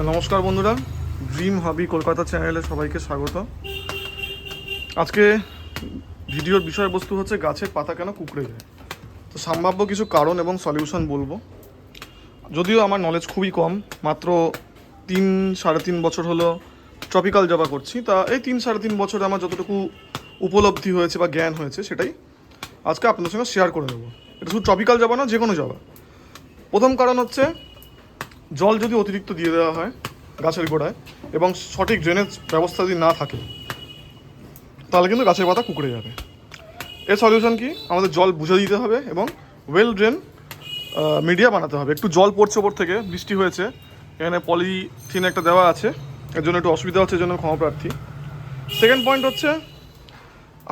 নমস্কার বন্ধুরা, ড্রিম হবি কলকাতা চ্যানেলে সবাইকে স্বাগত। আজকে ভিডিওর বিষয়বস্তু হচ্ছে গাছের পাতা কেন কুকড়ে যায়। তো সম্ভাব্য কিছু কারণ এবং সলিউশন বলব। যদিও আমার নলেজ খুবই কম, মাত্র তিন সাড়ে তিন বছর হলো ট্রপিক্যাল জবা করছি। তা এই তিন সাড়ে তিন বছরে আমার যতটুকু উপলব্ধি হয়েছে বা জ্ঞান হয়েছে সেটাই আজকে আপনাদের সঙ্গে শেয়ার করে দেবো এটা শুধু ট্রপিক্যাল জবা না যে কোনো জবা। প্রথম কারণ হচ্ছে জল যদি অতিরিক্ত দিয়ে দেওয়া হয় গাছের গোড়ায় এবং সঠিক ড্রেনেজ ব্যবস্থা যদি না থাকে, তাহলে কিন্তু গাছের পাতা কুকড়ে যাবে। এর সলিউশন কি? আমাদের জল বুঝে দিতে হবে এবং ওয়েল ড্রেন মিডিয়া বানাতে হবে। একটু জল পড়ছে ওপর থেকে, বৃষ্টি হয়েছে, এখানে পলিথিন একটা দেওয়া আছে, এর জন্য একটু অসুবিধা হচ্ছে জন্য ক্ষমা প্রার্থী। সেকেন্ড পয়েন্ট হচ্ছে,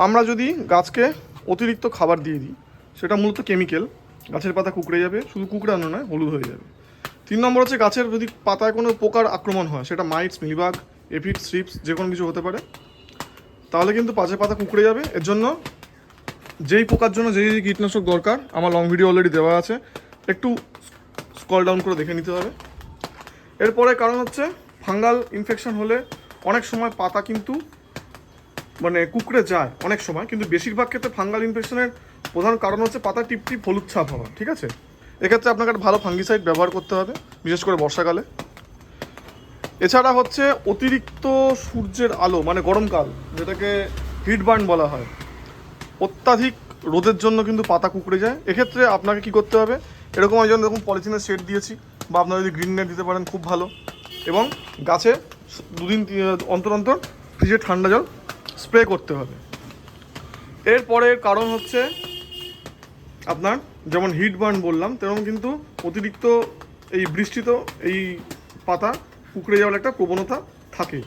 আমরা যদি গাছকে অতিরিক্ত খাবার দিয়ে দিই, সেটা মূলত কেমিক্যাল গাছের পাতা কুকড়ে যাবে, শুধু কুকড়ানো নয়, হলুদ হয়ে যাবে। তিন নম্বর হচ্ছে গাছের যদি পাতায় কোনো পোকার আক্রমণ হয়, সেটা মাইটস, মিলিবাগ এফিড স্ট্রিপস, যে কোনো কিছু হতে পারে, তাহলে কিন্তু পাঁচের পাতা কুকড়ে যাবে। এর জন্য যেই পোকার জন্য যেই যেই কীটনাশক দরকার, আমার লং ভিডিও অলরেডি দেওয়া আছে, একটু স্কল ডাউন করে দেখে নিতে হবে। এরপরে কারণ হচ্ছে, ফাঙ্গাল ইনফেকশন হলে অনেক সময় পাতা কিন্তু মানে কুকড়ে যায় অনেক সময়, কিন্তু বেশিরভাগ ক্ষেত্রে ফাঙ্গাল ইনফেকশনের প্রধান কারণ হচ্ছে পাতা টিপ টিপ হলুদ ছাপ হওয়া, ঠিক আছে? এক্ষেত্রে আপনাকে একটা ভালো ফাঙ্গিসাইড ব্যবহার করতে হবে, বিশেষ করে বর্ষাকালে। এছাড়া হচ্ছে অতিরিক্ত সূর্যের আলো মানে গরমকাল, যেটাকে হিট বার্ন বলা হয়। অত্যাধিক রোদের জন্য কিন্তু পাতা কুকড়ে যায়। এক্ষেত্রে আপনাকে কি করতে হবে, এরকম যেমন দেখুন পলিথিনের শেড দিয়েছি, বা আপনারা যদি গ্রিন নেট দিতে পারেন, খুব ভালো। এবং গাছে দুদিন, অন্তর অন্তর ফ্রিজে ঠান্ডা জল স্প্রে করতে হবে। এরপরে কারণ হচ্ছে আপনার যেমন হিট বার্ন বললাম, তেমন কিন্তু অতিরিক্ত এই বৃষ্টিত এই পাতা কুকড়ে যাওয়ার একটা প্রবণতা থাকে।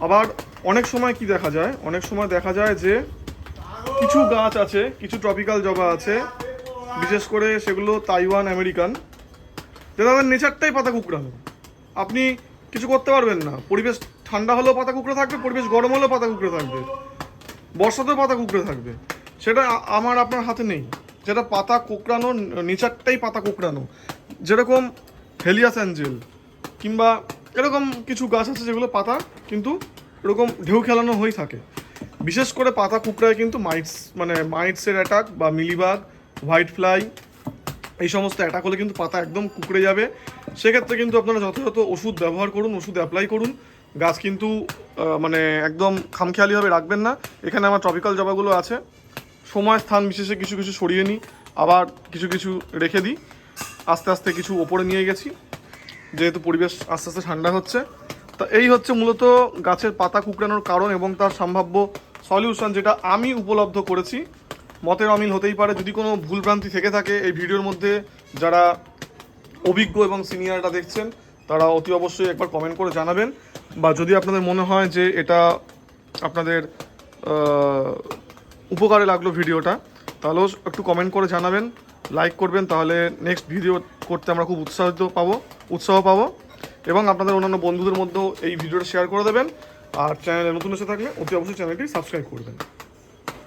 আবার অনেক সময় কি দেখা যায়? অনেক সময় দেখা যায় যে কিছু গাছ আছে, কিছু ট্রপিক্যাল জবা আছে, বিশেষ করে সেগুলো তাইওয়ান আমেরিকান যে তাদের নেচারটাই পাতা কুকড়ানো। আপনি কিছু করতে পারবেন না। পরিবেশ ঠান্ডা হলেও পাতা কুকড়ে থাকবে, পরিবেশ গরম হলেও পাতা কুকড়ে থাকবে। বর্ষাতেও পাতা কুকড়ে থাকবে। সেটা আমার আপনার হাতে নেই। যেটা পাতা কোকড়ানো, নেচারটাই পাতা কোকড়ানো। যেরকম হেলিয়াস অ্যাঞ্জেল, কিংবা এরকম কিছু গাছ আছে যেগুলো পাতা, কিন্তু এরকম ঢেউ খেলানো হয়ে থাকে। বিশেষ করে পাতা কুকড়ায় কিন্তু মাইটস মানে মাইটসের অ্যাটাক বা মিলিবাগ, হোয়াইট ফ্লাই, এই সমস্ত অ্যাটাক হলে কিন্তু পাতা একদম কুকড়ে যাবে। সেক্ষেত্রে কিন্তু আপনারা যথাযথ ওষুধ ব্যবহার করুন, ওষুধ অ্যাপ্লাই করুন। গাছ কিন্তু মানে একদম খামখেয়ালিভাবে রাখবেন না। এখানে আমার ট্রপিক্যাল জবাগুলো আছে। সময় স্থান বিশেষে কিছু কিছু সরিয়ে নিই, আবার কিছু কিছু রেখে দিই। আস্তে আস্তে কিছু ওপরে নিয়ে গেছি, যেহেতু পরিবেশ আস্তে আস্তে ঠান্ডা হচ্ছে। তা এই হচ্ছে মূলত গাছের পাতা কুকড়ানোর কারণ এবং তার সম্ভাব্য সলিউশন যেটা আমি উপলব্ধ করেছি। মতের অমিল হতেই পারে, যদি কোনো ভুলভ্রান্তি থেকে থাকে, এই ভিডিওর মধ্যে যারা অভিজ্ঞ এবং সিনিয়ররা দেখছেন, তারা অতি অবশ্যই একবার কমেন্ট করে জানাবেন। বা যদি আপনাদের মনে হয় যে এটা আপনাদের উপকারে লাগল ভিডিওটা, তাহলেও একটু কমেন্ট করে জানাবেন লাইক করবেন, তাহলে নেক্সট ভিডিও করতে আমরা খুব উৎসাহিত পাবো, উৎসাহ পাবো। এবং আপনাদের অন্যান্য বন্ধুদের মধ্যেও এই ভিডিওটা শেয়ার করে দেবেন, আর চ্যানেলে নতুন এসে থাকলে অতি অবশ্যই চ্যানেলটি সাবস্ক্রাইব করবেন।